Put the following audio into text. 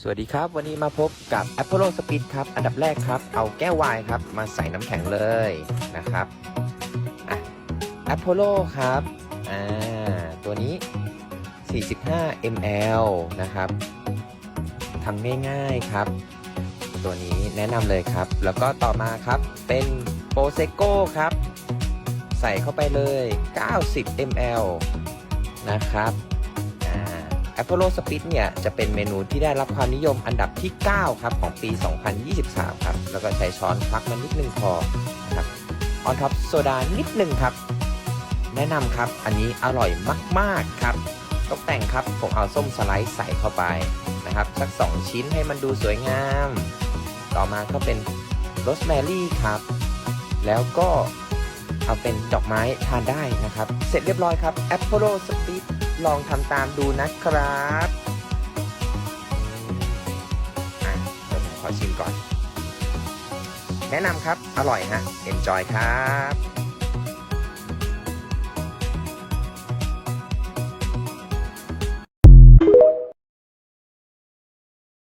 สวัสดีครับ วันนี้มาพบกับ Apollo Speed ครับ อันดับแรกครับ เอาแก้วไวน์ครับ มาใส่น้ำแข็งเลยนะครับอะ Apollo ครับอ่าตัวนี้ 45 ml นะครับทำง่ายๆครับ ตัวนี้แนะนำเลยครับ แล้วก็ต่อมาครับเป็นโปเซโก้ครับ ใส่เข้าไปเลย 90 ml นะครับ Apollo Speed เนี่ยจะเป็นเมนูที่ได้รับความนิยมอันดับที่ 9 ครับของปี 2023 ครับ แล้วก็ใช้ช้อนพักมันนิดนึงพอนะครับออนท็อปโซดานิดนึงครับ แนะนำครับอันนี้อร่อยมากๆครับ ตกแต่งครับผมเอาส้มสไลด์ใส่เข้าไปนะครับ สัก 2 ชิ้นให้มันดูสวยงาม ต่อมาก็เป็นโรสแมรี่ครับ แล้วก็เอาเป็นดอกไม้ทานได้นะครับ เสร็จเรียบร้อยครับ Apollo Speed ลองทำตามดูนะครับอะเดี๋ยวผมขอชิมก่อน แนะนำครับ อร่อยฮะ Enjoy ครับ